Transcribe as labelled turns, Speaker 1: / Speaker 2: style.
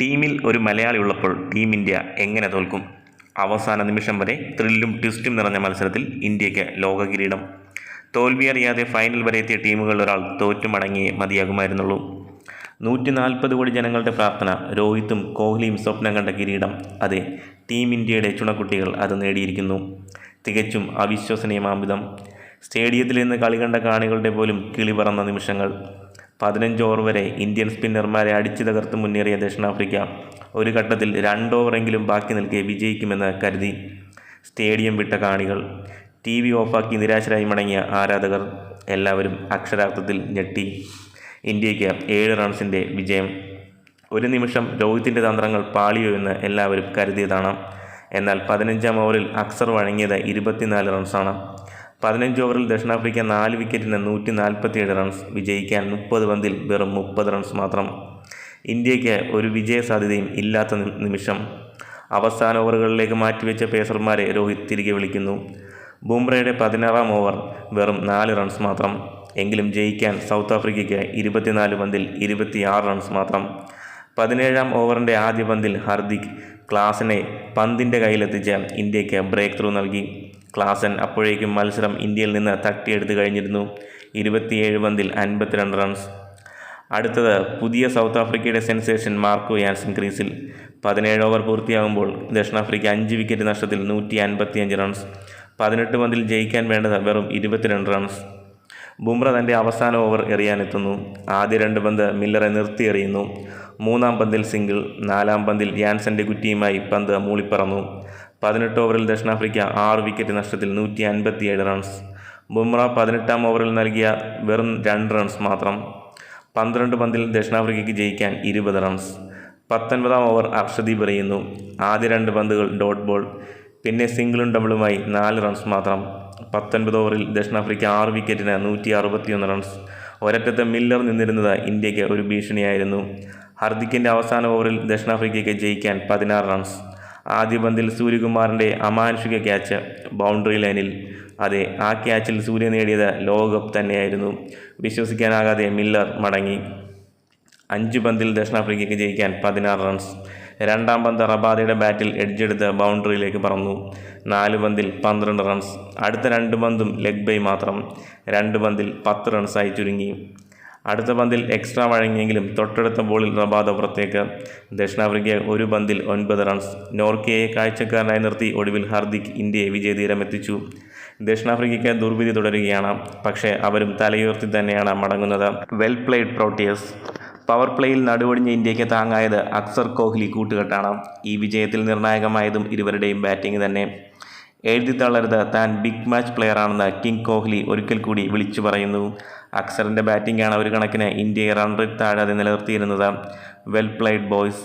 Speaker 1: ടീമിൽ ഒരു മലയാളി ഉള്ളപ്പോൾ ടീം ഇന്ത്യ എങ്ങനെ തോൽക്കും? അവസാന നിമിഷം വരെ ത്രില്ലും ട്വിസ്റ്റും നിറഞ്ഞ മത്സരത്തിൽ ഇന്ത്യയ്ക്ക് ലോക കിരീടം തോൽവിയറിയാതെ ഫൈനൽ വരെ എത്തിയ ടീമുകളിൽ ഒരാൾ തോറ്റു മടങ്ങിയേ മതിയാകുമായിരുന്നുള്ളൂ. നൂറ്റി നാൽപ്പത് കോടി ജനങ്ങളുടെ പ്രാർത്ഥന രോഹിത്തും കോഹ്ലിയും സ്വപ്നം കണ്ട കിരീടം. അതെ ടീം ഇന്ത്യയുടെ ചുണക്കുട്ടികൾ അത് നേടിയിരിക്കുന്നു. തികച്ചും അവിശ്വസനീയമാംവിധം. സ്റ്റേഡിയത്തിൽ നിന്ന് കളി കണ്ട കാണികളുടെ പോലും കിളി പറന്ന നിമിഷങ്ങൾ. പതിനഞ്ച് ഓവർ വരെ ഇന്ത്യൻ സ്പിന്നർമാരെ അടിച്ചു തകർത്ത് മുന്നേറിയ ദക്ഷിണാഫ്രിക്ക. ഒരു ഘട്ടത്തിൽ രണ്ട് ഓവറെങ്കിലും ബാക്കി നിൽക്കെ വിജയിക്കുമെന്ന് കരുതി. സ്റ്റേഡിയം വിട്ട കാണികൾ. ടി വി ഓഫാക്കി നിരാശരായി മടങ്ങിയ ആരാധകർ എല്ലാവരും അക്ഷരാർത്ഥത്തിൽ ഞെട്ടി. ഇന്ത്യയ്ക്ക് ഏഴ് റൺസിന്റെ വിജയം. ഒരു നിമിഷം രോഹിത്തിന്റെ തന്ത്രങ്ങൾ പാളിയോ എന്ന് എല്ലാവരും കരുതിയതാണ്. എന്നാൽ പതിനഞ്ചാം ഓവറിൽ അക്സർ വഴങ്ങിയത് ഇരുപത്തിനാല് റൺസാണ് പതിനഞ്ച് ഓവറിൽ ദക്ഷിണാഫ്രിക്ക നാല് വിക്കറ്റിന് നൂറ്റി നാൽപ്പത്തിയേഴ് റൺസ് വിജയിക്കാൻ മുപ്പത് പന്തിൽ വെറും മുപ്പത് റൺസ് മാത്രം. ഇന്ത്യയ്ക്ക് ഒരു വിജയ സാധ്യതയും ഇല്ലാത്ത നിമിഷം. അവസാന ഓവറുകളിലേക്ക് മാറ്റിവെച്ച പേസർമാരെ രോഹിത് തിരികെ വിളിക്കുന്നു. ബുംറയുടെ പതിനാറാം ഓവർ വെറും നാല് റൺസ് മാത്രം. എങ്കിലും ജയിക്കാൻ സൗത്ത് ആഫ്രിക്കയ്ക്ക് ഇരുപത്തിനാല് പന്തിൽ ഇരുപത്തിയാറ് റൺസ് മാത്രം. പതിനേഴാം ഓവറിന്റെ ആദ്യ പന്തിൽ ഹർദിക് ക്ലാസിനെ പന്തിന്റെ കയ്യിലെത്തിച്ച് ഇന്ത്യയ്ക്ക് ബ്രേക്ക് ത്രൂ നൽകി. ക്ലാസൻ അപ്പോഴേക്കും മത്സരം ഇന്ത്യയിൽ നിന്ന് തട്ടിയെടുത്ത് കഴിഞ്ഞിരുന്നു. ഇരുപത്തിയേഴ് പന്തിൽ അൻപത്തിരണ്ട് റൺസ് അടുത്തത് പുതിയ സൗത്ത് ആഫ്രിക്കയുടെ സെൻസേഷൻ മാർക്കോ യാൻസൺ ക്രീസിൽ. പതിനേഴ് ഓവർ പൂർത്തിയാകുമ്പോൾ ദക്ഷിണാഫ്രിക്ക അഞ്ച് വിക്കറ്റ് നഷ്ടത്തിൽ നൂറ്റി അൻപത്തിയഞ്ച് റൺസ് പതിനെട്ട് പന്തിൽ ജയിക്കാൻ വേണ്ടത് വെറും ഇരുപത്തിരണ്ട് റൺസ് ബുംറ തന്റെ അവസാന ഓവർ എറിയാനെത്തുന്നു. ആദ്യ രണ്ട് പന്ത് മില്ലറെ നിർത്തി എറിയുന്നു. മൂന്നാം പന്തിൽ സിംഗിൾ നാലാം പന്തിൽ യാൻസന്റെ കുറ്റിയുമായി പന്ത് മൂളിപ്പറന്നു. പതിനെട്ട് ഓവറിൽ ദക്ഷിണാഫ്രിക്ക ആറ് വിക്കറ്റ് നഷ്ടത്തിൽ നൂറ്റി അൻപത്തിയേഴ് റൺസ് ബുംറ പതിനെട്ടാം ഓവറിൽ നൽകിയ വെറും രണ്ട് റൺസ് മാത്രം. പന്ത്രണ്ട് പന്തിൽ ദക്ഷിണാഫ്രിക്കയ്ക്ക് ജയിക്കാൻ ഇരുപത് റൺസ് പത്തൊൻപതാം ഓവർ അർഷദീപ് എറിയുന്നു. ആദ്യ രണ്ട് പന്തുകൾ ഡോട്ട് ബോൾ പിന്നെ സിംഗിളും ഡബിളുമായി നാല് റൺസ് മാത്രം. പത്തൊൻപത് ഓവറിൽ ദക്ഷിണാഫ്രിക്ക ആറ് വിക്കറ്റിന് നൂറ്റി അറുപത്തിയൊന്ന് റൺസ് ഒരറ്റത്ത് മില്ലർ നിന്നിരുന്നത് ഇന്ത്യയ്ക്ക് ഒരു ഭീഷണിയായിരുന്നു. ഹർദിക്കിന്റെ അവസാന ഓവറിൽ ദക്ഷിണാഫ്രിക്കയ്ക്ക് ജയിക്കാൻ പതിനാറ് റൺസ് ആദ്യ പന്തിൽ സൂര്യകുമാറിന്റെ അമാനുഷിക ക്യാച്ച് ബൗണ്ടറി ലൈനിൽ. അതെ ആ ക്യാച്ചിൽ സൂര്യ നേടിയത് ലോകകപ്പ് തന്നെയായിരുന്നു. വിശ്വസിക്കാനാകാതെ മില്ലർ മടങ്ങി. അഞ്ച് പന്തിൽ ദക്ഷിണാഫ്രിക്കയ്ക്ക് ജയിക്കാൻ പതിനാറ് റൺസ് രണ്ടാം പന്ത് റബാദയുടെ ബാറ്റിൽ എഡ്ജെടുത്ത് ബൗണ്ടറിയിലേക്ക് പറന്നു. നാല് പന്തിൽ പന്ത്രണ്ട് റൺസ് അടുത്ത രണ്ട് പന്തും ലെഗ് ബൈ മാത്രം. രണ്ട് പന്തിൽ പത്ത് റൺസായി ചുരുങ്ങി. അടുത്ത പന്തിൽ എക്സ്ട്രാ വഴങ്ങിയെങ്കിലും തൊട്ടടുത്ത ബോളിൽ റബാദ പുറത്തേക്ക്. ദക്ഷിണാഫ്രിക്ക ഒരു പന്തിൽ ഒൻപത് റൺസ് നോർക്കയെ കാഴ്ചക്കാരനായി നിർത്തി ഒടുവിൽ ഹാർദിക് ഇന്ത്യയെ വിജയതീരമെത്തിച്ചു. ദക്ഷിണാഫ്രിക്കയ്ക്ക് ദുർവിധി തുടരുകയാണ്. പക്ഷേ അവരും തലയുയർത്തി തന്നെയാണ് മടങ്ങുന്നത്. വെൽ പ്ലേഡ് പ്രോട്ടിയസ് പവർ പ്ലേയിൽ നടുവൊടിഞ്ഞ ഇന്ത്യയ്ക്ക് താങ്ങായത് അക്സർ കോഹ്ലി കൂട്ടുകെട്ടാണ്. ഈ വിജയത്തിൽ നിർണായകമായതും ഇരുവരുടെയും ബാറ്റിംഗ് തന്നെ. എഴുതി തള്ളരുത് താൻ ബിഗ് മാച്ച് പ്ലെയറാണെന്ന് കിങ് കോഹ്ലി ഒരിക്കൽ കൂടി വിളിച്ചു പറയുന്നു. അക്സറിന്റെ ബാറ്റിംഗാണ് ഒരു കണക്കിന് ഇന്ത്യയെ റൺ റേറ്റ് താഴാതെ നിലനിർത്തിയിരുന്നത്. Well played boys.